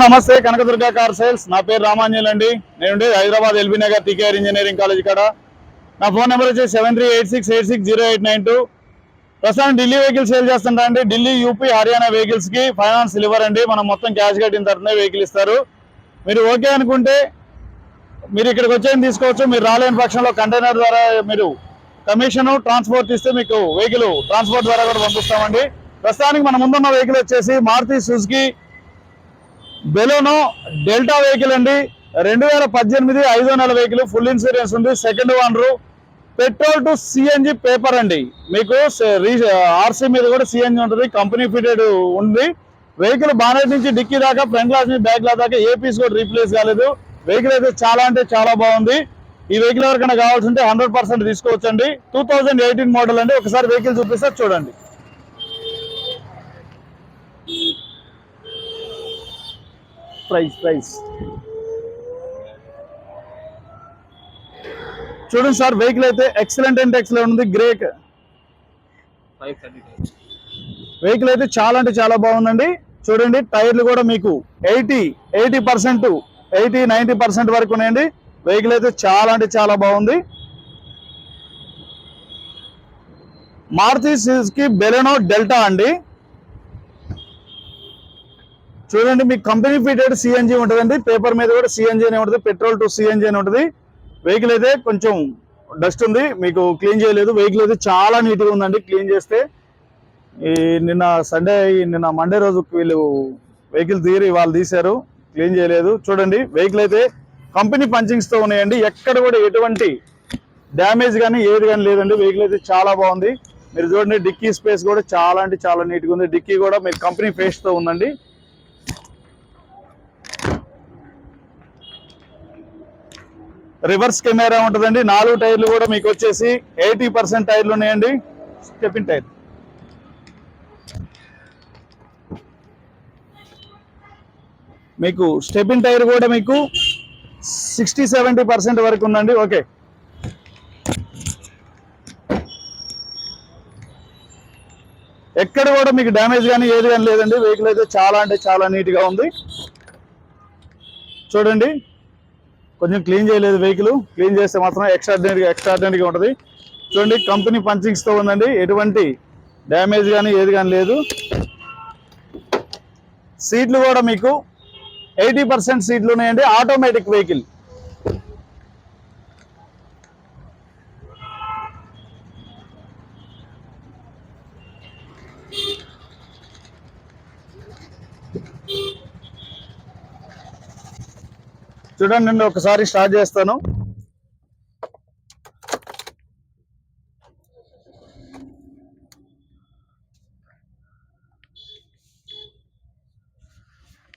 నమస్తే Kanakadurga car sales. నా పేరు రామాంజల్ అండి. నేను Hyderabad LB Nagar TKR engineering college కాడ. నా ఫోన్ నెంబర్ వచ్చి seven three eight six eight six zero eight nine two. ప్రస్తుతం ఢిల్లీ వెహికల్స్ సేల్ చేస్తుంటా అండి. ఢిల్లీ యూపీ హర్యానా వెహికల్స్కి ఫైనాన్స్ ఇవ్వర్ అండి. మనం మొత్తం క్యాష్ కట్టిన తర్వాతనే వెహికల్ ఇస్తారు. మీరు ఓకే అనుకుంటే మీరు ఇక్కడికి వచ్చేది తీసుకోవచ్చు. మీరు రాలేని పక్షంలో కంటైనర్ ద్వారా మీరు కమిషన్ ట్రాన్స్పోర్ట్ ఇస్తే మీకు వెహికల్ ట్రాన్స్పోర్ట్ ద్వారా కూడా పంపిస్తామండి. ప్రస్తుతానికి మన ముందున్న వెహికల్ వచ్చేసి Maruti Suzuki Baleno Delta vehicle అండి. రెండు వేల పద్దెనిమిది ఐదో నెల వెహికల్ ఫుల్ ఇన్సూరెన్స్ ఉంది. Second owner petrol to CNG paper అండి. మీకు ఆర్సీ మీద కూడా సిఎన్జి ఉంటుంది. కంపెనీ ఫిటెడ్ ఉంది. వెహికల్ బానెట్ నుంచి డిక్కీ దాకా ఫ్రంట్ గ్లాస్ నుంచి బ్యాక్ గ్లాస్ దాకా ఏ పీస్ కూడా రీప్లేస్ కాలేదు. వెహికల్ అయితే చాలా అంటే చాలా బాగుంది. ఈ వెహికల్ ఎవరికైనా కావాల్సి ఉంటే హండ్రెడ్ పర్సెంట్ తీసుకోవచ్చండి. టూ థౌజండ్ ఎయిటీన్ మోడల్ అండి. ఒకసారి వెహికల్ చూపిస్తే చూడండి. ప్రైస్ ప్రైస్ చూడండి సార్ వెహికల్ అయితే ఎక్సలెంట్ అంటే ఎక్సలెంట్ ఉంది. గ్రేక్ వెహికల్ అయితే చాలా అంటే చాలా బాగుందండి. చూడండి టైర్లు కూడా మీకు eighty eighty percent eighty ninety percent వరకు ఉన్నాయండి. వెహికల్ అయితే చాలా అంటే చాలా బాగుంది. మారుతి సుజుకి బెలెనో డెల్టా అండి. చూడండి మీకు కంపెనీ ఫిటెడ్ సిఎన్జి ఉంటుందండి. పేపర్ మీద కూడా సిఎన్జి అని ఉంటుంది. పెట్రోల్ టు సిఎన్జి అని ఉంటుంది. వెహికల్ అయితే కొంచెం డస్ట్ ఉంది. మీకు క్లీన్ చేయలేదు. వెహికల్ అయితే చాలా నీట్గా ఉందండి. క్లీన్ చేస్తే ఈ నిన్న సండే నిన్న మండే రోజు వీళ్ళు వెహికల్ తీరి వాళ్ళు తీశారు. క్లీన్ చేయలేదు. చూడండి వెహికల్ అయితే కంపెనీ పంచింగ్స్తో ఉన్నాయండి. ఎక్కడ కూడా ఎటువంటి డ్యామేజ్ కానీ ఏది కానీ లేదండి. వెహికల్ అయితే చాలా బాగుంది. మీరు చూడండి డిక్కీ స్పేస్ కూడా చాలా అంటే చాలా నీట్గా ఉంది. డిక్కీ కూడా మీకు కంపెనీ ఫేస్తో ఉందండి. రివర్స్ కెమెరా ఉంటుందండి. నాలుగు టైర్లు కూడా మీకు వచ్చేసి ఎయిటీ పర్సెంట్ టైర్లు ఉన్నాయండి. Stepney tyre. మీకు స్టెపిన్ టైర్ కూడా మీకు సిక్స్టీ సెవెంటీ పర్సెంట్ వరకు ఉందండి. ఓకే. ఎక్కడ కూడా మీకు డ్యామేజ్ కానీ ఏది కానీ లేదండి. వెహికల్ అయితే చాలా అంటే చాలా నీట్గా ఉంది. చూడండి. కొంచెం క్లీన్ చేయలేదు వెహికల్ క్లీన్ చేస్తే మాత్రం ఎక్స్ట్రాడినరీగా ఎక్స్ట్రాడినరీగా ఉంటుంది. చూడండి కంపెనీ పంచింగ్స్తో ఉందండి. ఎటువంటి డ్యామేజ్ కానీ ఏది కానీ లేదు. సీట్లు కూడా మీకు ఎయిటీ పర్సెంట్ సీట్లు ఉన్నాయండి. ఆటోమేటిక్ వెహికల్ చూడండి నేను ఒకసారి స్టార్ట్ చేస్తాను.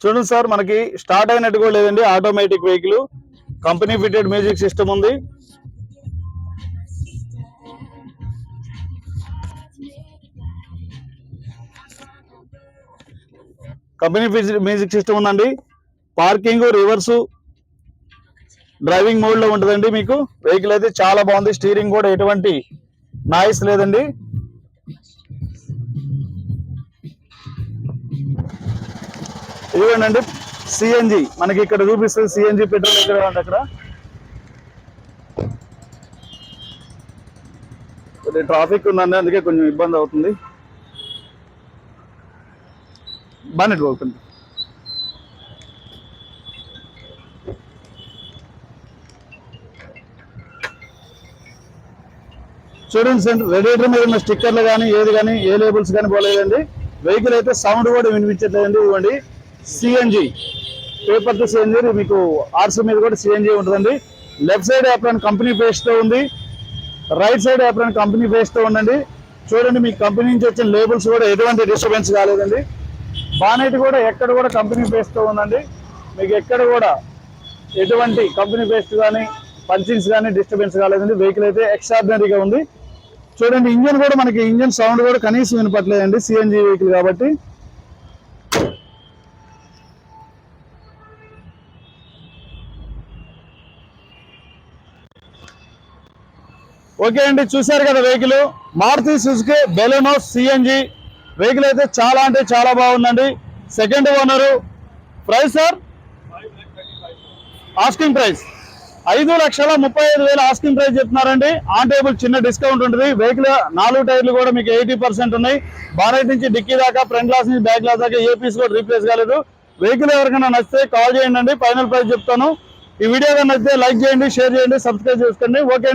చూడండి సార్ మనకి స్టార్ట్ అయినట్టు కూడా లేదండి automatic vehicle company fitted music system ఉంది. కంపెనీ మ్యూజిక్ సిస్టమ్ ఉందండి. పార్కింగ్ రివర్సు డ్రైవింగ్ మోడ్లో ఉంటుందండి మీకు. వెహికల్ అయితే చాలా బాగుంది. స్టీరింగ్ కూడా ఎటువంటి నాయిస్ లేదండి. ఇదిగోండి సిఎన్జి మనకి ఇక్కడ చూపిస్తుంది సిఎన్జి పెట్రోల్ ఎక్కడ ఉంది అక్కడ? కొద్దిగా ట్రాఫిక్ ఉందండి అందుకే కొంచెం ఇబ్బంది అవుతుంది. బాగా అవుతుంది చూడండి సార్ రేడియేటర్ మీద ఉన్న స్టిక్కర్లు కానీ ఏది కానీ ఏ లేబుల్స్ కానీ పోలేదండి. వెహికల్ అయితే సౌండ్ కూడా వినిపించట్లేదండి ఇవ్వండి. సిఎన్జి పేపర్తో సిఎన్జి మీకు ఆర్సీ మీద కూడా సిఎన్జి ఉంటుందండి. లెఫ్ట్ సైడ్ యాప్రాన్ కంపెనీ పేస్ట్తో ఉంది. రైట్ సైడ్ యాప్రాన్ కంపెనీ పేస్ట్తో ఉందండి. ఉండండి చూడండి మీ కంపెనీ నుంచి వచ్చిన లేబుల్స్ కూడా ఎటువంటి డిస్టర్బెన్స్ కాలేదండి. బానెట్ కూడా ఎక్కడ కూడా కంపెనీ పేస్ట్తో ఉందండి. మీకు ఎక్కడ కూడా ఎటువంటి కంపెనీ పేస్ట్ కానీ పంచింగ్స్ కానీ డిస్టర్బెన్స్ కాలేదండి. వెహికల్ అయితే ఎక్స్ట్రాడినరీగా ఉంది. చూడండి ఇంజన్ కూడా మనకి ఇంజన్ సౌండ్ కూడా కనీసం వినపట్లేదండి సిఎన్జి వెహికల్ కాబట్టి. ఓకే అండి చూశారు కదా vehicle Maruti Suzuki Baleno CNG vehicle అయితే చాలా అంటే చాలా బాగుందండి. Second owner price sir asking price ఐదు లక్షల ముప్పై ఐదు వేల ఆస్కింగ్ ప్రైస్ చెప్తున్నారండి. ఆన్ టేబుల్ చిన్న డిస్కౌంట్ ఉంటుంది. వెహికల్ నాలుగు టైర్లు కూడా మీకు ఎయిటీ పర్సెంట్ ఉన్నాయి. బారెట్ నుంచి డిక్కీ దాకా ఫ్రంట్ గ్లాస్ నుంచి బ్యాక్ గ్లాస్ దాకా ఏ పీస్ కూడా రీప్లేస్ కాలేదు. వెహికల్ ఎవరికైనా నచ్చితే కాల్ చేయండి. ఫైనల్ ప్రైస్ చెప్తాను. ఈ వీడియో కానీ నచ్చితే లైక్ చేయండి షేర్ చేయండి సబ్స్క్రైబ్ చేసుకోండి. ఓకే